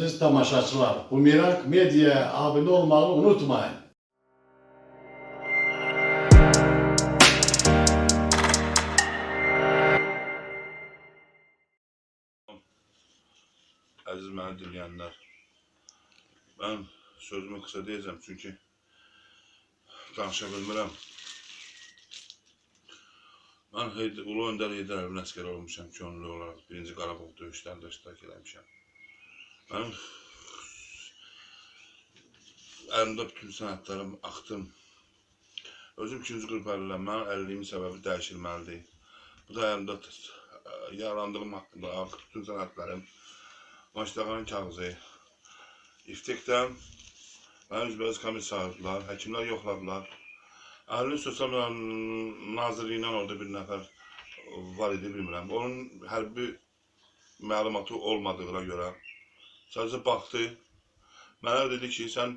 aziz tamaşaçılar, bu Mirak Medya abone olmayı unutmayın. Aziz beni dinleyenler, ben sözümü kısa diyeceğim çünkü danışa bilmirəm. Mən Ulu Öndər Heydər Əliyev əsgər olmuşam, könüllü olaraq birinci Qarabağ döyüşlərində iştirak eləmişəm. Mən əlimdə bütün sənədlərim axtım. Özüm ikinci qrup əliləm, mənim əlilliyimin səbəbi dəyişilməlidir. Bu da əlimdə yarandığım haqqında artıq bütün sənədlərim, Maçdağanın kağızı, iftikdən məni üzbəüz komissarlar, həkimlər yoxladılar. Əhlinin Sosial Nazirliyindən orada bir nəfər var idi, bilmirəm. Onun hərbi məlumatı olmadığına görə sadəcə baxdı. Mənə dedi ki, sən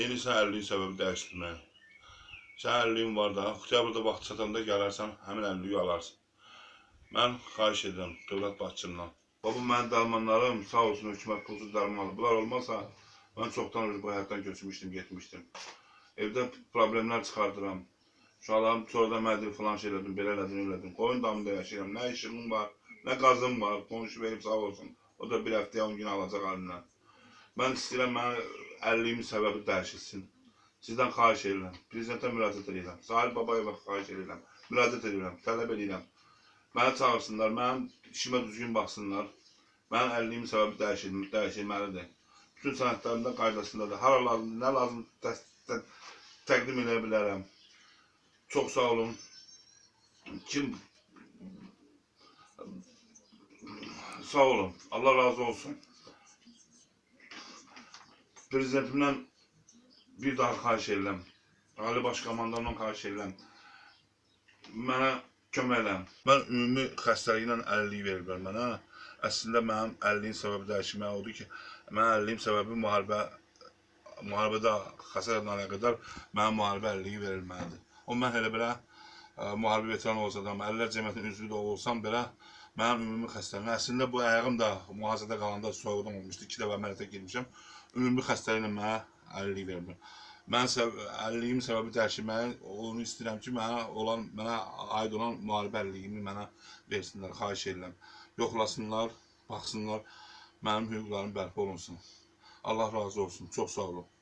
yeniysən əlilliyin səbəbi dəyişdirməyə. Sən əlilliyin var da, oktyabrda vaxt çatanda gələrsən, həmin əlilliyi alarsan. Mən xahiş edirəm dövlət başçından. Baba mənim dərmanlarım sağ olsun hökumət pulsuz dərman alır. Bunlar olmasa mən çoxdan önce bu həyatdan köçmüşdüm, getmişdim. Evdə problemlər çıxardıram. Uşaqlarım sonradan mənə deyir, falan şey elədim, belə elədim, elə elədim. Qoyun damında yaşayıram. Nə işim var, nə qazım var. Qonşu verib sağ olsun. O da bir həftəyə 10 gün alacaq əlindən. Mən istəyirəm mənə 50-yin səbəbi dəyişilsin. Sizdən xahiş edirəm. Prezidentə müraciət edirəm. Sahil Babayeva xahiş edirəm. Müraciət edirəm, tələb edirəm. Məni çağırsınlar, mənim işimə düzgün baxsınlar. Mənim əlilliyimin səbəbi dəyişil, dəyişilməlidir. Bütün sənədlərimdə qaydasındadır. Hara lazım, nə lazım tə təqdim edə bilərəm. Çox sağ olun. Kim Sağ olun. Allah razı olsun. Prezidentimdən bir daha xahiş edirəm. Ali Baş Komandandan xahiş edirəm. Mənə kömək edin. Mən ümumi xəstəliklə 50 veriblər mənə. Əslində mənim 50-yin səbəbi dəyişmək odur ki, mənim 50-yin səbəbi müharibə müharibədə xəsarətlə əlaqədar mənim müharibə 50-yi verilməlidir. O mən elə belə müharibə veteranı olsam, əllər cəmiyyətinin üzvü də olsam belə mənim ümumi xəstəliyim. Əslində bu ayağım da mühasirədə qalanda soyuqdan olmuşdu. 2 dəfə əməliyyata girmişəm. Ümumi xəstəliklə mənə 50 veriblər. Mən səb 50-yin səbəbi dəyişməyi, onu istəyirəm ki, mənə olan, mənə aid olan müharibə 50-yimi mənə versinlər, xahiş edirəm. Yoxlasınlar, baxsınlar, mənim hüquqlarım bərpa olunsun. Allah razı olsun. Çox sağ olun.